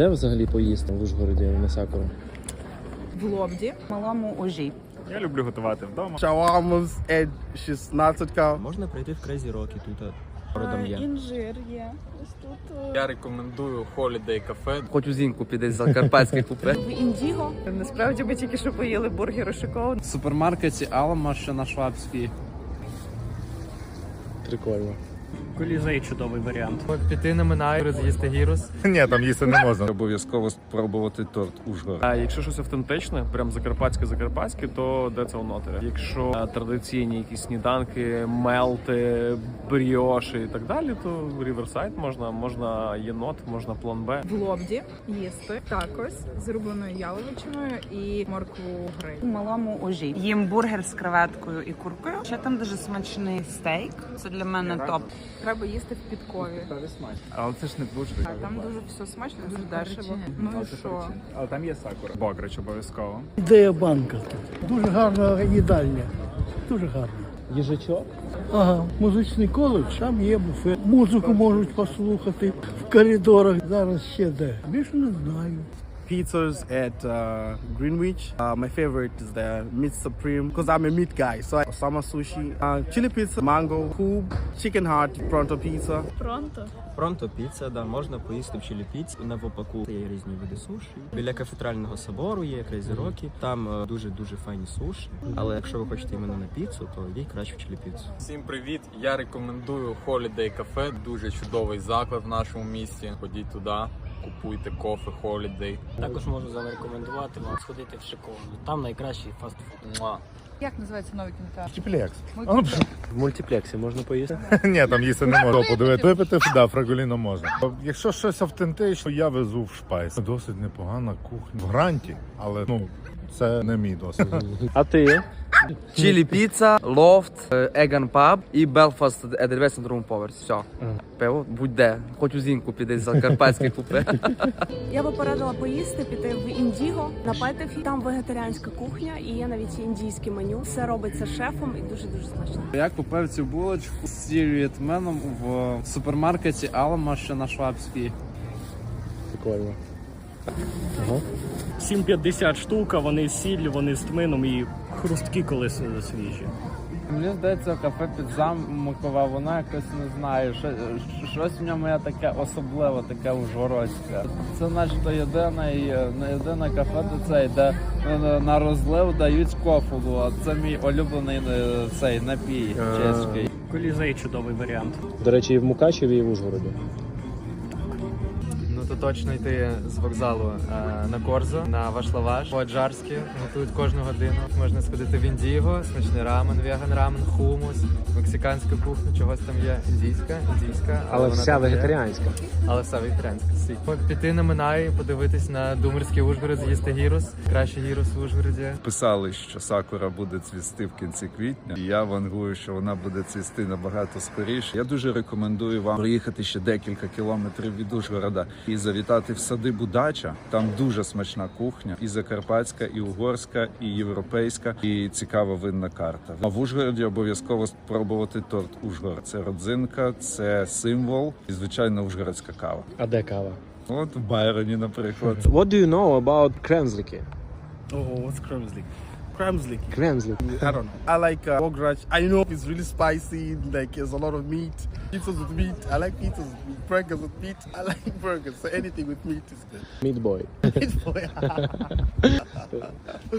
Де взагалі поїсти в Ужгороді на Сакуру? в Лобді, малому ожі. Я люблю готувати вдома. Shawarmas and 16 Можна прийти в Crazy Rock, і тут родом є. Інжир є. Ось тут. Я рекомендую Holiday Cafe. Хочу зіньку піде за карпатське купе. В Індіго. Насправді ми тільки що поїли бургер шоколад. В супермаркеті Алама, що на Швабській. Прикольно. Колізей чудовий варіант. Піти на Минай, з'їсти гірус. Ні, там їсти не можна. Обов'язково спробувати торт Ужгород. А якщо щось автентичне, прям закарпатське закарпатське, то де це ноти. Якщо е, традиційні якісь сніданки, мелти, бріоші і так далі, то Ріверсайд можна, можна єнот, можна план Б. В Лобді їсти такос з рубленою яловичиною і моркву гриль. У малому ожі. Їм бургер з креветкою і куркою. Ще там дуже смачний стейк. Це для мене топ. Треба їсти в підкові. Але це ж не дуже. Так, там дуже все смачно, дуже дешево. Ну і що? Але там є сакура. Богрич обов'язково. Ідея банка. Дуже гарна їдальня. Дуже гарна. Їжачок? Ага, музичний коледж, там є буфет. Музику можуть послухати в коридорах. Зараз ще де. Більше не знаю. Pizzas at uh, Greenwich. Uh, my favorite is the meat supreme because I'm a meat guy. So I, Osama sushi, uh, chili pizza, mango, kub, chicken heart, pronto pizza. Пронто піца, да, можна поїсти в чилі піці. На Вопаку є різні види суші. Біля кафедрального собору є Crazy Rocky. Там е, дуже-дуже файні суші. Але якщо ви хочете іменно на піцу, то йдіть краще в чилі піцу. Всім привіт! Я рекомендую Holiday Cafe. Дуже чудовий заклад в нашому місті. Ходіть туди, купуйте кофе Holiday. Також можу зарекомендувати вам сходити в шиковну. Там найкращий фастфуд. Муа. Як називається новий кінотеатр? Тіплекс. В мультиплексі можна поїсти? Ні, там їсти не можна. Подивити. Випити, да, фрагуліно можна. Якщо щось автентичне, я везу в шпайс. Досить непогана кухня. В гранті, але ну це не мій досвід. А ти? Чилі піца, лофт, еган паб і Белфаст Едельвес на другому поверсі. Все. Пиво, будь-де. Хочу зінку піде за карпатське купе. Я би порадила поїсти, піти в Індіго на Петефі. Там вегетаріанська кухня і є навіть індійське меню. Все робиться шефом і дуже дуже смачно. Я купив цю булочку з сірвітменом в супермаркеті Алама, що на Швабській. Прикольно. 7,50 штука, вони з сіллю, вони з тмином і хрусткі коли свіжі. Мені здається, кафе під замкова, вона якось не знаю, щось в ньому є таке особливе, таке ужгородське. Це начебто єдине, не єдине кафе, де цей, де е, на розлив дають кофулу, а це мій улюблений е, цей напій чеський. Колізей чудовий варіант. До речі, і в Мукачеві, і в Ужгороді. Ну точно йти з вокзалу е, на Корзо, на Вашлаваш, по Аджарськи, готують кожну годину. Можна сходити в Індіго, смачний рамен, веган рамен, хумус, мексиканська кухня, чогось там є. Індійська, індійська, Але вона вся там є. вегетаріанська. Але все вегетаріанське. Сі. Піти на Минай, подивитись на Думерський Ужгород, з'їсти гірус. Кращий гірус в Ужгороді. Писали, що сакура буде цвісти в кінці квітня. І я вангую, що вона буде цвісти набагато скоріше. Я дуже рекомендую вам проїхати ще декілька кілометрів від Ужгорода і завітати в сади Будача. Там дуже смачна кухня, і закарпатська, і угорська, і європейська, і цікава винна карта. А в Ужгороді обов'язково спробувати торт Ужгород. Це родзинка, це символ і звичайно ужгородська кава. А де кава? От в Байроні, наприклад. What do you know about кремзлики? Oh, what's Kremslik? Kramslik. I don't know. I like uh, Bograch. I know it's really spicy, like there's a lot of meat. Pizzas with meat. I like pizzas with meat. Burgers with meat. I like burgers. So anything with meat is good. Meat boy. meat boy.